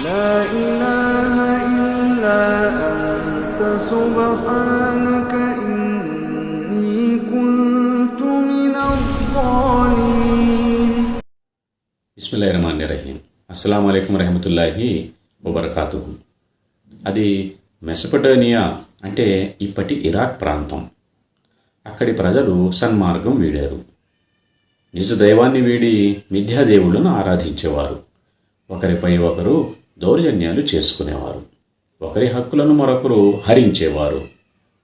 لا إله إلا أنت سبحانك إني كنت من الظالمين బిస్మిల్లా రహమాన్ రహీం అస్సలం అయికం రహమతుల్లాహి వబర్కాతు అది మెసపటోనియా అంటే ఇప్పటి ఇరాక్ ప్రాంతం అక్కడి ప్రజలు సన్మార్గం వీడారు నిజ దైవాన్ని వీడి మిథ్యాదేవులను ఆరాధించేవారు ఒకరిపై ఒకరు దౌర్జన్యాలు చేసుకునేవారు. ఒకరి హక్కులను మరొకరు హరించేవారు.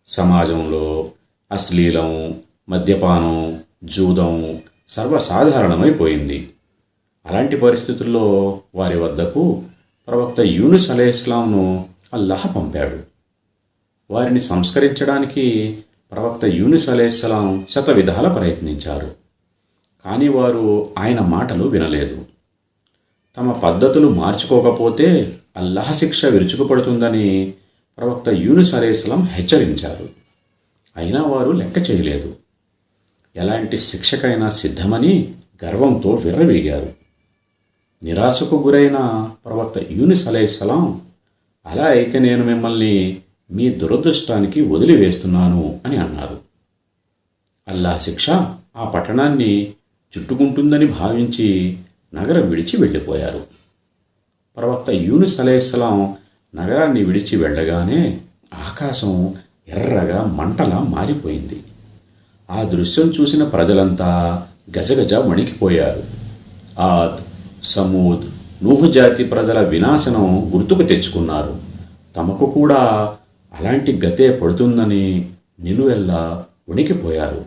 సమాజంలో అశ్లీలం మద్యపానం జూదం సర్వసాధారణమైపోయింది. అలాంటి పరిస్థితుల్లో వారి వద్దకు ప్రవక్త యూనుస్ అలే ఇస్లాంను అల్లాహ్ పంపాడు. వారిని సంస్కరించడానికి ప్రవక్త యూనుస్ అలైహిస్సలాం శత విధాల ప్రయత్నించారు. కానీ వారు ఆయన మాటలు వినలేదు. తమ పద్ధతులు మార్చుకోకపోతే అల్లాహ్ శిక్ష విరుచుకుపడుతుందని ప్రవక్త యూనుస్ అలేస్లం హెచ్చరించారు. అయినా వారు లెక్క చేయలేదు. ఎలాంటి శిక్షకైనా సిద్ధమని గర్వంతో విర్రవీగారు. నిరాశకు గురైన ప్రవక్త యూనిస్ అలైహిస్సలాం అలా అయితే నేను మిమ్మల్ని మీ దురదృష్టానికి వదిలివేస్తున్నాను అని అన్నారు. అల్లా శిక్ష ఆ పట్టణాన్ని చుట్టుకుంటుందని భావించి నగరం విడిచి వెళ్ళిపోయారు. ప్రవక్త యూనిస్ అలైహిస్సలాం నగరాన్ని విడిచి వెళ్ళగానే ఆకాశం ఎర్రగా మంటలా మారిపోయింది. ఆ దృశ్యం చూసిన ప్రజలంతా గజగజ వణికిపోయారు ఆద్ సమూద్ నూహు జాతి ప్రజల వినాశనం గుర్తుకు తెచ్చుకున్నారు. తమకు కూడా అలాంటి గతే పడుతుందని నిలువెల్లా వణికిపోయారు.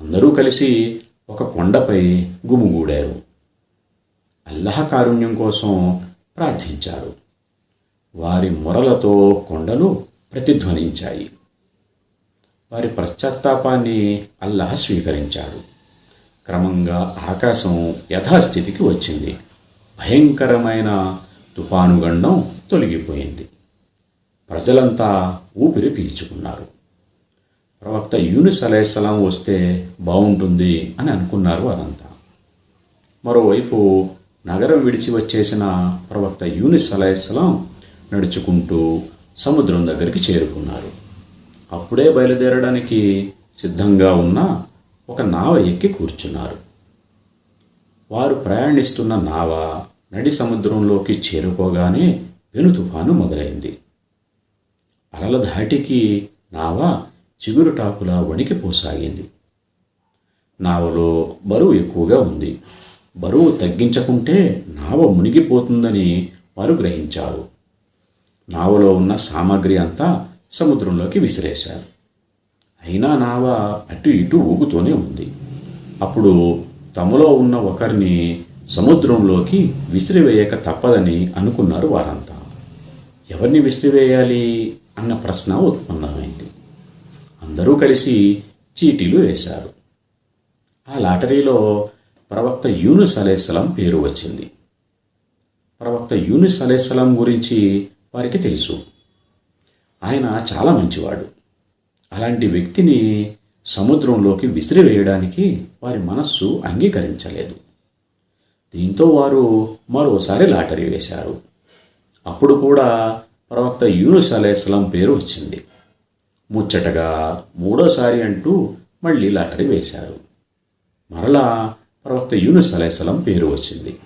అందరూ కలిసి ఒక కొండపై గుమిగూడారు. అల్లహ కారుణ్యం కోసం ప్రార్థించారు. వారి మొరలతో కొండలు ప్రతిధ్వనించాయి. వారి పశ్చాత్తాపాన్ని అల్లాహ్ స్వీకరించాడు. క్రమంగా ఆకాశం యథాస్థితికి వచ్చింది. భయంకరమైన తుఫానుగండం తొలగిపోయింది. ప్రజలంతా ఊపిరి పీల్చుకున్నారు. ప్రవక్త యూనిస్ అలైహిస్సలాం వస్తే బాగుంటుంది అని అనుకున్నారు వారంతా. మరోవైపు నగరం విడిచి వచ్చేసిన ప్రవక్త యూనిస్ అలైహిస్సలాం నడుచుకుంటూ సముద్రం దగ్గరికి చేరుకున్నారు. అప్పుడే బయలుదేరడానికి సిద్ధంగా ఉన్న ఒక నావ ఎక్కి కూర్చున్నారు. వారు ప్రయాణిస్తున్న నావ నడి సముద్రంలోకి చేరుకోగానే పెను తుఫాను మొదలైంది. అలల ధాటికి నావ చిగురుటాకులా వణికిపోసాగింది. నావలో బరువు ఎక్కువగా ఉంది. బరువు తగ్గించకుంటే నావ మునిగిపోతుందని వారు గ్రహించారు. నావలో ఉన్న సామాగ్రి అంతా సముద్రంలోకి విసిరేశారు. అయినా నావ అటు ఇటు ఊగుతూనే ఉంది. అప్పుడు తమలో ఉన్న ఒకరిని సముద్రంలోకి విసిరివేయక తప్పదని అనుకున్నారు వారంతా. ఎవరిని విసిరివేయాలి అన్న ప్రశ్న ఉత్పన్నమైంది. అందరూ కలిసి చీటీలు వేశారు. ఆ లాటరీలో ప్రవక్త యూనుస్ అలేస్సలాం పేరు వచ్చింది. ప్రవక్త యూనుస్ అలేస్సలాం గురించి వారికి తెలుసు. ఆయన చాలా మంచివాడు. అలాంటి వ్యక్తిని సముద్రంలోకి విసిరివేయడానికి వారి మనస్సు అంగీకరించలేదు. దీంతో వారు మరోసారి లాటరీ వేశారు. అప్పుడు కూడా ప్రవక్త యూనుస్ అలైస్లాం పేరు వచ్చింది. ముచ్చటగా మూడోసారి అంటూ మళ్ళీ లాటరీ వేశారు. మరలా ప్రవక్త యూనుస్ అలైస్లాం పేరు వచ్చింది.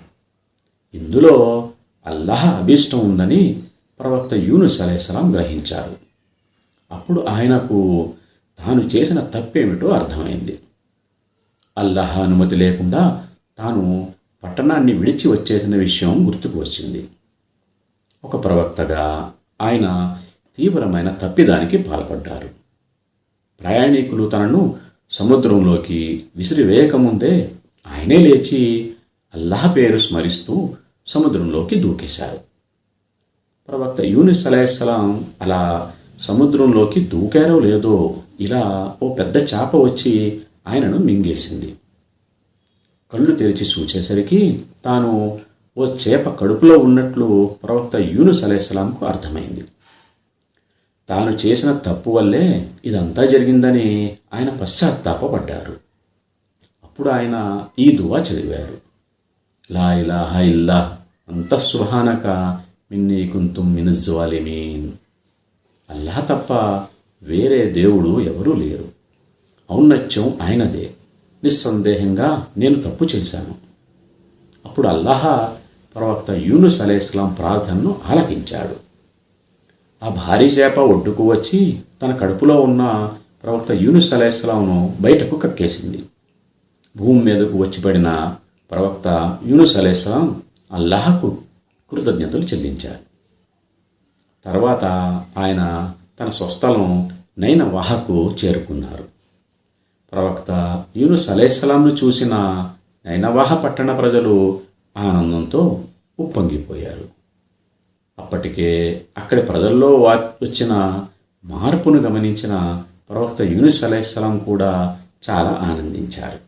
ఇందులో అల్లాహ్ అభీష్టం ఉందని ప్రవక్త యూనుస్ అలైస్లాం గ్రహించారు. అప్పుడు ఆయనకు తాను చేసిన తప్పేమిటో అర్థమైంది. అల్లాహ్ అనుమతి లేకుండా తాను పట్టణాన్ని విడిచి వచ్చేసిన విషయం గుర్తుకు వచ్చింది. ఒక ప్రవక్తగా ఆయన తీవ్రమైన తప్పిదానికి పాల్పడ్డారు. ప్రయాణికులు తనను సముద్రంలోకి విసిరివేయకముందే ఆయనే లేచి అల్లాహ్ పేరు స్మరిస్తూ సముద్రంలోకి దూకేశారు. ప్రవక్త యూనిస్ అలైహిస్సలాం అలా సముద్రంలోకి దూకారో లేదో ఇలా ఓ పెద్ద చేప వచ్చి ఆయనను మింగేసింది. కళ్ళు తెరిచి చూచేసరికి తాను ఓ చేప కడుపులో ఉన్నట్లు ప్రవక్త యూనుస్ అలైహిస్సలాంకు అర్థమైంది. తాను చేసిన తప్పు వల్లే ఇదంతా జరిగిందని ఆయన పశ్చాత్తాపపడ్డారు. అప్పుడు ఆయన ఈ దువా చదివారు. లా ఇలాహ ఇల్లా అంత సుహానక మిన్నీ కుంతుం మినజ్వాలిమీన్ అల్లాహ్ తప్ప వేరే దేవుడు ఎవరూ లేరు. ఔన్నత్యం ఆయనదే. నిస్సందేహంగా నేను తప్పు చేశాను. అప్పుడు అల్లాహ ప్రవక్త యూనుస్ అలేస్లాం ప్రార్థనను ఆలకించాడు. ఆ భారీ చేప ఒడ్డుకు వచ్చి తన కడుపులో ఉన్న ప్రవక్త యూనుస్ అలేస్లాంను బయటకు కక్కేసింది. భూమి మీదకు వచ్చిపడిన ప్రవక్త యూనుస్ అలేస్లాం అల్లాహకు కృతజ్ఞతలు చెల్లించారు. తర్వాత ఆయన తన స్వస్థలం నైన వాహకు చేరుకున్నారు. ప్రవక్త యూనుస్ అలేస్లాంను చూసిన నైనవాహ పట్టణ ప్రజలు ఆనందంతో ఉప్పొంగిపోయారు. అప్పటికే అక్కడి ప్రజల్లో వచ్చిన మార్పును గమనించిన ప్రవక్త యూనుస్ అలైస్లాం కూడా చాలా ఆనందించారు.